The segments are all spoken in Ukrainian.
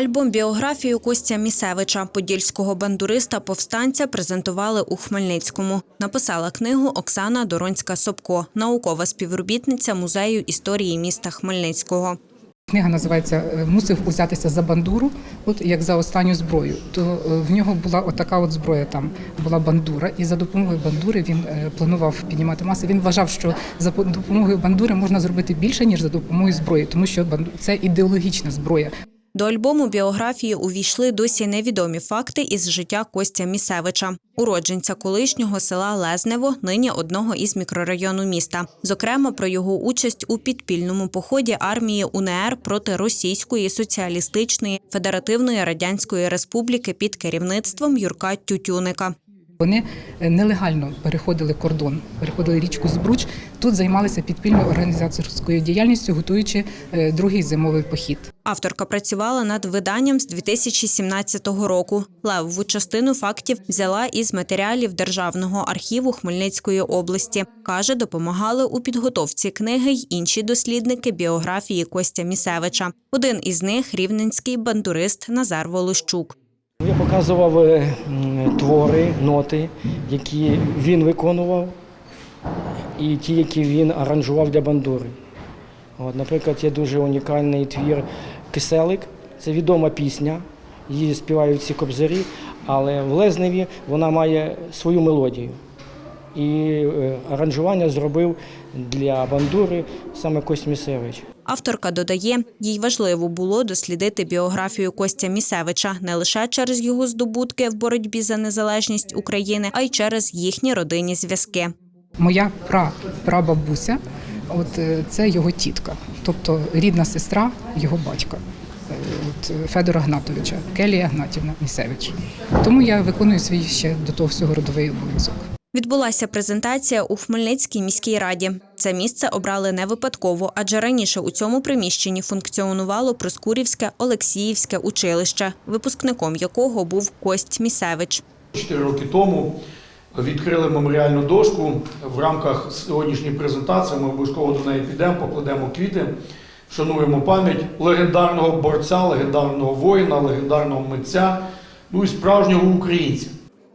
Альбом біографію Костя Місевича, подільського бандуриста повстанця, презентували у Хмельницькому. Написала книгу Оксана Доронська Собко, наукова співробітниця музею історії міста Хмельницького. Книга називається е, Мусив узятися за бандуру, от як за останню зброю. То е, в нього була отака от зброя. Там була бандура, і за допомогою бандури він е, планував піднімати маси. Він вважав, що за по- допомогою бандури можна зробити більше ніж за допомогою зброї, тому що це ідеологічна зброя. До альбому біографії увійшли досі невідомі факти із життя Костя Місевича, уродженця колишнього села Лезнево, нині одного із мікрорайону міста. Зокрема, про його участь у підпільному поході армії УНР проти Російської соціалістичної федеративної радянської республіки під керівництвом Юрка Тютюника. Вони е, нелегально переходили кордон, переходили річку Збруч. Тут займалися підпільною організаторською діяльністю, готуючи е, другий зимовий похід. Авторка працювала над виданням з 2017 року. Левову частину фактів взяла із матеріалів Державного архіву Хмельницької області. Каже, допомагали у підготовці книги й інші дослідники біографії Костя Місевича. Один із них рівненський бандурист Назар Волощук. Показував е, твори, ноти, які він виконував, і ті, які він аранжував для бандури. От, наприклад, є дуже унікальний твір Киселик. Це відома пісня, її співають ці кобзарі, але в Лезневі вона має свою мелодію. І е, аранжування зробив для бандури саме Кость Місевич. Авторка додає, їй важливо було дослідити біографію Костя Місевича не лише через його здобутки в боротьбі за незалежність України, а й через їхні родинні зв'язки. Моя пра, прабабуся, от е, це його тітка, тобто рідна сестра його батька. е, От Федора Гнатовича, Келія Гнатівна Місевич. Тому я виконую свій ще до того всього родовий обов'язок. Відбулася презентація у Хмельницькій міській раді. Це місце обрали не випадково, адже раніше у цьому приміщенні функціонувало Проскурівське Олексіївське училище, випускником якого був Кость Місевич. Чотири роки тому відкрили меморіальну дошку. В рамках сьогоднішньої презентації ми обов'язково до неї підемо, покладемо квіти, вшануємо пам'ять легендарного борця, легендарного воїна, легендарного митця, ну і справжнього українця.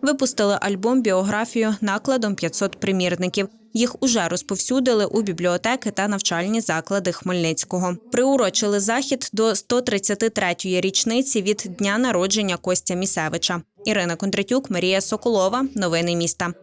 Випустили альбом біографію накладом 500 примірників. Їх уже розповсюдили у бібліотеки та навчальні заклади Хмельницького. Приурочили захід до 133-ї річниці від дня народження Костя Місевича. Ірина Кондратюк, Марія Соколова. Новини міста.